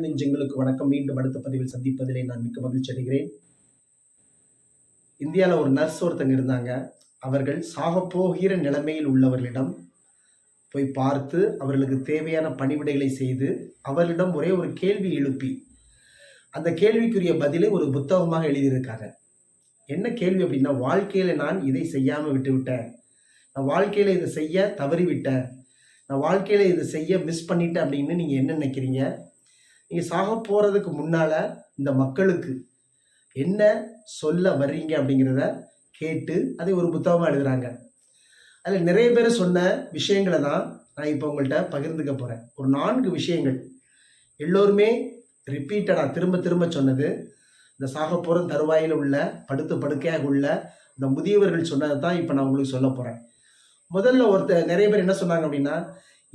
நெஞ்சங்களுக்கு வணக்கம். மீண்டும் அடுத்த பதிவில் சந்திப்பதிலே நான் மிக்க மகிழ்ச்சி அடைகிறேன். இந்தியாவில் ஒரு நர்ஸ் ஒருத்தங்க இருந்தாங்க. அவர்கள் சாகப் போகிற நிலைமையில் உள்ளவர்களிடம் போய் பார்த்து அவர்களுக்கு தேவையான பணிவிடைகளை செய்து அவர்களிடம் ஒரே ஒரு கேள்வி எழுப்பி அந்த கேள்விக்குரிய பதிலை ஒரு புத்தகமாக எழுதியிருக்காங்க. என்ன கேள்வி அப்படின்னா வாழ்க்கையில் நான் இதை செய்யாமல் விட்டு விட்டேன் நான் வாழ்க்கையில் இதை செய்ய தவறிவிட்டேன். நான் வாழ்க்கையில் இதை செய்ய மிஸ் பண்ணிட்டேன் அப்படின்னு நீங்கள் என்ன நினைக்கிறீங்க? நீங்கள் சாக போகிறதுக்கு முன்னால் இந்த மக்களுக்கு என்ன சொல்ல வர்றீங்க அப்படிங்கிறத கேட்டு அதை ஒரு புத்தகமாக எழுதுகிறாங்க அதில் நிறைய பேர் சொன்ன விஷயங்களை தான் நான் இப்போ உங்கள்கிட்ட பகிர்ந்துக்க போகிறேன் ஒரு நான்கு விஷயங்கள். எல்லோருமே ரிப்பீட்டடாக திரும்ப திரும்ப சொன்னது. இந்த சாக போகிற தருவாயில் உள்ள படுத்து படுக்கையாக உள்ள இந்த முதியவர்கள் சொன்னதை தான் இப்போ நான் உங்களுக்கு சொல்ல போகிறேன் முதல்ல ஒருத்தர் நிறைய பேர் என்ன சொன்னாங்க அப்படின்னா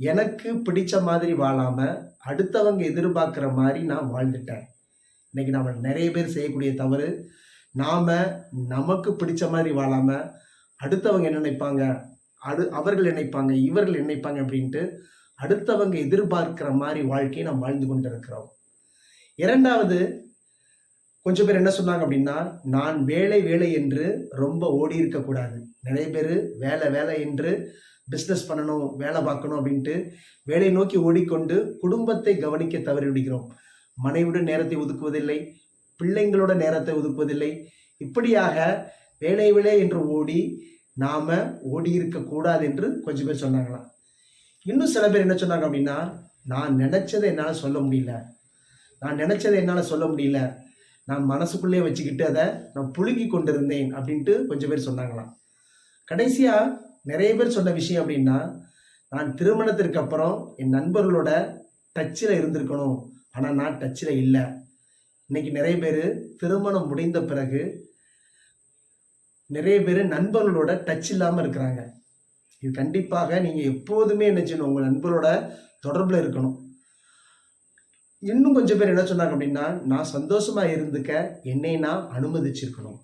எனக்கு பிடிச்ச மாதிரி வாழாமல் அடுத்தவங்க எதிர்பார்க்குற மாதிரி நான் வாழ்ந்துட்டேன். இன்னைக்கு நம்ம நிறைய பேர் செய்யக்கூடிய தவறு நாம் நமக்கு பிடிச்ச மாதிரி வாழாமல் அடுத்தவங்க என்ன நினைப்பாங்க? அடு அவர்கள் நினைப்பாங்க? இவர்கள் நினைப்பாங்க அப்படின்ட்டு அடுத்தவங்க எதிர்பார்க்கிற மாதிரி வாழ்க்கையை நாம் வாழ்ந்து கொண்டிருக்கிறோம். இரண்டாவது கொஞ்சம் பேர் என்ன சொன்னாங்க அப்படின்னா நான் வேலை வேலை என்று ரொம்ப ஓடி இருக்கக்கூடாது. நிறைய பேர் வேலை வேலை என்று பிஸ்னஸ் பண்ணணும் வேலை பார்க்கணும் அப்படின்ட்டு வேலையை நோக்கி ஓடிக்கொண்டு குடும்பத்தை கவனிக்க தவறி விடுகிறோம். மனைவியுடன் நேரத்தை ஒதுக்குவதில்லை பிள்ளைங்களோட நேரத்தை ஒதுக்குவதில்லை. இப்படியாக வேலை விலை என்று ஓடி நாம ஓடி இருக்கக்கூடாது என்று கொஞ்சம் பேர் சொன்னாங்களாம். இன்னும் சில பேர் என்ன சொன்னாங்க அப்படின்னா நான் நினைச்சதை என்னால் சொல்ல முடியல. நான் நினைச்சதை என்னால் சொல்ல முடியல. நான் மனசுக்குள்ளே வச்சுக்கிட்டு அதை நான் புழுங்கி கொண்டிருந்தேன் அப்படின்ட்டு கொஞ்சம் பேர் சொன்னாங்களாம். கடைசியாக நிறைய பேர் சொன்ன விஷயம் அப்படின்னா நான் திருமணத்திற்கு அப்புறம் என் நண்பர்களோட டச்சில் இருந்திருக்கணும். ஆனால் நான் டச்சில் இல்லை. இன்னைக்கு நிறைய பேர் திருமணம் முடிந்த பிறகு நிறைய பேர் நண்பர்களோட டச் இல்லாமல் இருக்கிறாங்க. இது கண்டிப்பாக நீங்கள் எப்போதுமே என்ன செய்யணும் உங்கள் நண்பரோட தொடர்பில் இருக்கணும். இன்னும் கொஞ்சம் பேர் என்ன சொன்னாங்க அப்படின்னா நான் சந்தோஷமாக இருந்துக்க என்னை நான் அனுமதிச்சிருக்கணும்.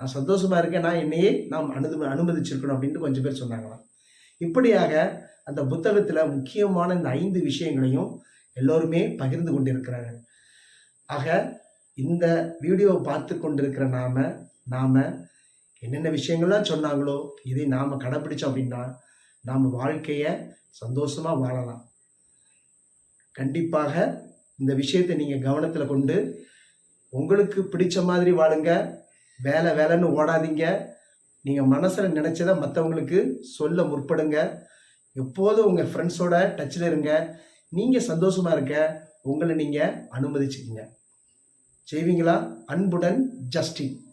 நான் சந்தோஷமாக இருக்கேன். நான் என்னையே நாம் அனு அனுமதிச்சிருக்கணும் அப்படின்ட்டு கொஞ்சம் பேர் சொன்னாங்களாம். இப்படியாக அந்த புத்தகத்தில் முக்கியமான இந்த ஐந்து விஷயங்களையும் எல்லோருமே பகிர்ந்து கொண்டிருக்கிறாங்க ஆக இந்த வீடியோவை பார்த்து கொண்டிருக்கிற நாம நாம் என்னென்ன விஷயங்கள்லாம் சொன்னாங்களோ இதை நாம் கடைப்பிடிச்சோம் அப்படின்னா நாம் வாழ்க்கையை சந்தோஷமாக வாழலாம். கண்டிப்பாக இந்த விஷயத்தை நீங்கள் கவனத்தில் கொண்டு உங்களுக்கு பிடிச்ச மாதிரி வாழுங்க. வேலை வேலைன்னு ஓடாதீங்க. நீங்கள் மனசில் நினச்சதை மற்றவங்களுக்கு சொல்ல முற்படுங்க. எப்போதும் உங்கள் ஃப்ரெண்ட்ஸோட டச்சில் இருங்க. நீங்கள் சந்தோஷமா இருக்க உங்களை நீங்கள் அனுமதிச்சுக்கீங்க. செய்வீங்களா? அன்புடன் ஜஸ்டின்